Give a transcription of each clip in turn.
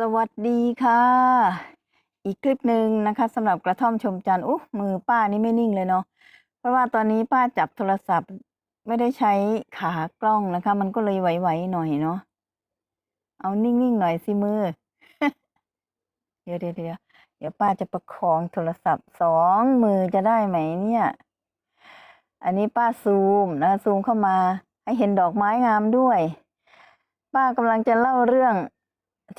สวัสดีค่ะ อีกคลิปหนึ่งนะคะสำหรับกระท่อมชมจันทร์อุ๊มือป้านี่ไม่นิ่งเลยเนาะเพราะว่าตอนนี้ป้าจับโทรศัพท์ไม่ได้ใช้ขากล้องนะคะ มันก็เลยไหวๆหน่อยเนาะเอานิ่งๆหน่อยสิมือ เดี๋ยวเดี๋ยวเดี๋ยวเดี๋ยวป้าจะประคองโทรศัพท์สองมือจะได้ไหมเนี่ย อันนี้ป้าซูมนะซูมเข้ามา ให้เห็นดอกไม้งามด้วย ป้ากำลังจะเล่าเรื่อง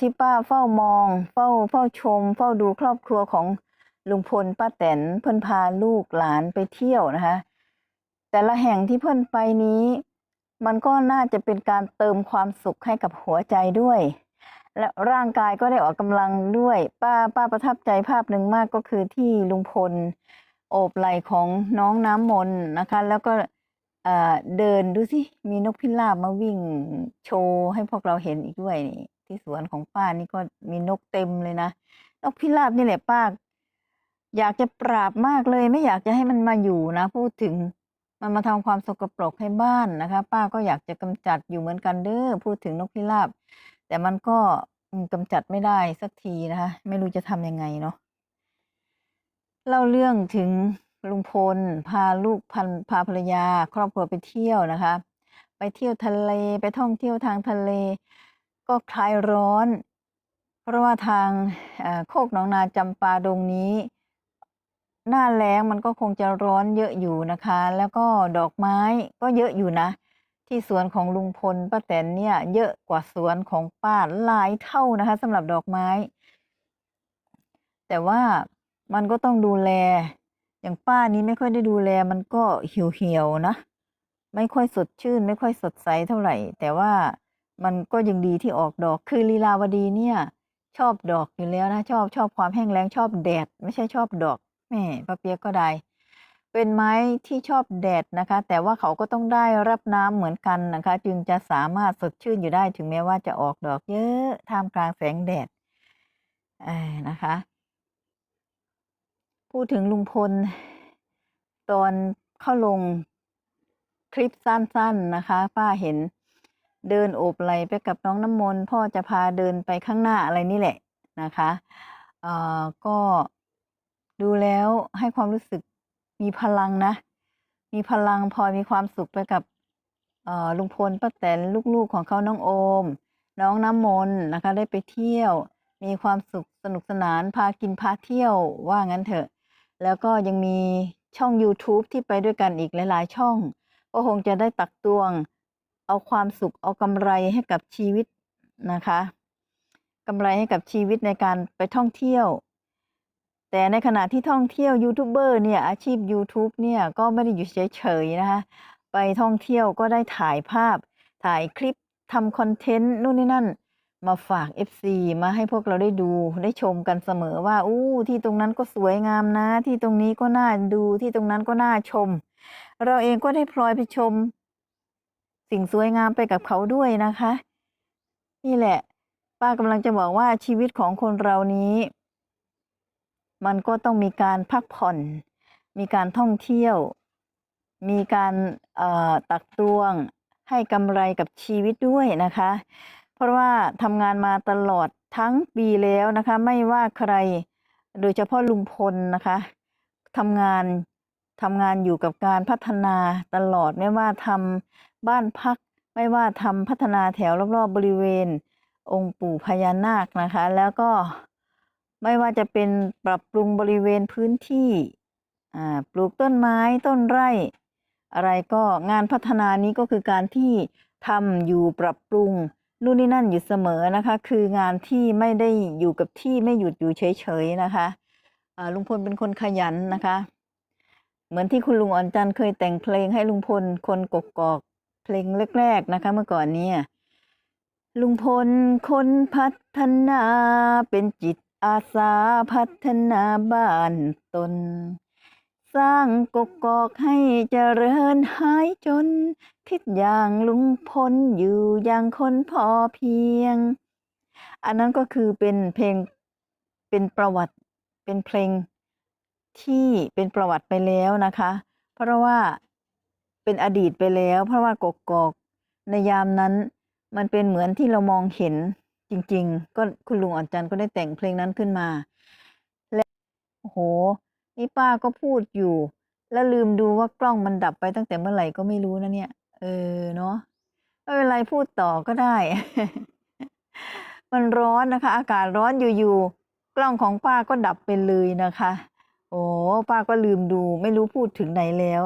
ที่ป้าเฝ้ามอง เฝ้าเฝ้าชม เฝ้าดูครอบครัวของลุงพลป้าแตนเพิ่นพาลูกหลานไปเที่ยวนะคะ แต่ละแห่งที่เพิ่นไปนี้ มันก็น่าจะเป็นการเติมความสุขให้กับหัวใจด้วย และร่างกายก็ได้ออกกำลังด้วย ป้าป้าประทับใจภาพหนึ่งมากก็คือที่ลุงพลโอบไหล่ของน้องน้ำมนนะคะ แล้วก็เดินดูสิมีนกพิราบมาวิ่งโชว์ให้พวกเราเห็นอีกด้วยนี่ ที่สวนของป้านี่ก็มีนกเต็มเลยนะนกพิราบนี่แหละป้าอยากจะปราบมากเลย ไม่อยากจะให้มันมาอยู่นะ พูดถึงมันมาทำความสกปรกให้บ้านนะคะ ป้าก็อยากจะกำจัดอยู่เหมือนกันเด้อพูดถึงนกพิราบ แต่มันก็อืมกำจัดไม่ได้สักทีนะคะ ไม่รู้จะทำยังไงเนาะเล่าเรื่องถึงลุงพล พาลูกพันพาภรรยา ครอบครัวไปเที่ยวนะคะ ไปเที่ยวทะเลไปท่องเที่ยวทางทะเล ก็คลายร้อน เพราะว่าทางโคกหนองนาจำปาดงนี้ หน้าแล้งมันก็คงจะร้อนเยอะอยู่นะคะ แล้วก็ดอกไม้ก็เยอะอยู่นะ ที่สวนของลุงพลป้าแตนเนี่ย เยอะกว่าสวนของป้าหลายเท่านะคะสำหรับดอกไม้ แต่ว่ามันก็ต้องดูแล อย่างป้านี้ไม่ค่อยได้ดูแล มันก็เหี่ยวๆนะ ไม่ค่อยสดชื่น ไม่ค่อยสดใสเท่าไหร่ แต่ว่า มันก็ยังดีที่ออกดอก คือลีลาวดีเนี่ย ชอบดอกอยู่แล้วนะ ชอบชอบความแห้งแล้งชอบแดด ไม่ใช่ชอบดอกแม่ป้าเปียกก็ได้ เป็นไม้ที่ชอบแดดนะคะ แต่ว่าเขาก็ต้องได้รับน้ำเหมือนกันนะคะ จึงจะสามารถสดชื่นอยู่ได้ถึงแม้ว่าจะออกดอกเยอะท่ามกลางแสงแดดนะคะ พูดถึงลุงพล ตอนเข้าลงคลิปสั้นๆนะคะ ป้าเห็น เดินโอบไหลไปกับน้องน้ำมนต์พ่อจะพาเดินไปข้างหน้าอะไรนี่แหละนะคะเอ่อก็ดูแล้วให้ความรู้สึกมีพลังนะ มีพลังพลอยมีความสุขไปกับเอ่อลุงพลป้าแตนลูกๆของเขาน้องโอม น้องน้ำมนต์นะคะได้ไปเที่ยว มีความสุขสนุกสนานพากินพาเที่ยวว่างั้นเถอะ แล้วก็ยังมีช่อง YouTube ที่ไปด้วยกันอีกหลายๆ ช่อง ก็คงจะได้ตักตวง เอาความสุขเอากำไรให้กับชีวิตนะคะกำไรให้กับชีวิตในการไปท่องเที่ยว แต่ในขณะที่ท่องเที่ยวยูทูบเบอร์เนี่ยอาชีพ YouTube เนี่ยก็ไม่ได้อยู่เฉยๆนะคะไปท่องเที่ยวก็ได้ถ่ายภาพ ถ่ายคลิปทำคอนเทนต์นู่นนี่นั่น มาฝาก FC มาให้พวกเราได้ดูได้ชมกันเสมอว่าอู้ที่ตรงนั้นก็สวยงามนะ ที่ตรงนี้ก็น่าดูที่ตรงนั้นก็น่าชม เราเองก็ได้พลอยไปชม สิ่งสวยงามไปกับเขาด้วยนะคะ นี่แหละ ป้ากำลังจะบอกว่าชีวิตของคนเรานี้ มันก็ต้องมีการพักผ่อน มีการท่องเที่ยว มีการเอ่อตักตวงให้กำไรกับชีวิตด้วยนะคะ เพราะว่าทำงานมาตลอดทั้งปีแล้วนะคะ ไม่ว่าใครโดยเฉพาะลุงพลนะคะทำงาน ทำงานอยู่กับการพัฒนาตลอดไม่ว่าทำบ้านพัก ไม่ว่าทำพัฒนาแถวรอบๆบริเวณ องค์ปู่พญานาคนะคะ แล้วก็ไม่ว่าจะเป็นปรับปรุงบริเวณพื้นที่ปลูกต้นไม้ต้นไร่ อะไรก็งานพัฒนานี้ก็คือการที่ทำอยู่ปรับปรุงนู่นนี่นั่นอยู่เสมอนะคะ คืองานที่ไม่ได้อยู่กับที่ไม่หยุดอยู่เฉยๆนะคะอ่าลุงพลเป็นคนขยันนะคะ เหมือนที่คุณลุงอ่อนจันทร์เคยแต่งเพลงให้ลุงพลคนกกอกเพลงแรกๆนะคะ เมื่อก่อนเนี้ลุงพลคนพัฒนาเป็นจิตอาสาพัฒนาบ้านตน สร้างกกอกให้เจริญหายจน คิดอย่างลุงพลอยู่อย่างคนพอเพียง อันนั้นก็คือเป็นเพลงเป็นประวัติเป็นเพลง ที่เป็นประวัติไปแล้วนะคะ เพราะว่าเป็นอดีตไปแล้ว เพราะว่ากกอกในยามนั้น มันเป็นเหมือนที่เรามองเห็นจริง ๆ ก็คุณลุงอ่อนจันทร์ก็ได้แต่งเพลงนั้นขึ้นมา และโอ้โฮนี่ป้าก็พูดอยู่ แล้วลืมดูว่ากล้องมันดับไปตั้งแต่เมื่อไหร่ก็ไม่รู้นะเนี่ย เออเนาะไม่เป็นไรพูดต่อก็ได้ มันร้อนนะคะ อากาศร้อนอยู่ๆกล้องของป้าก็ดับไปเลยนะคะ โอ้ป้าก็ลืมดูไม่รู้พูดถึงไหนแล้ว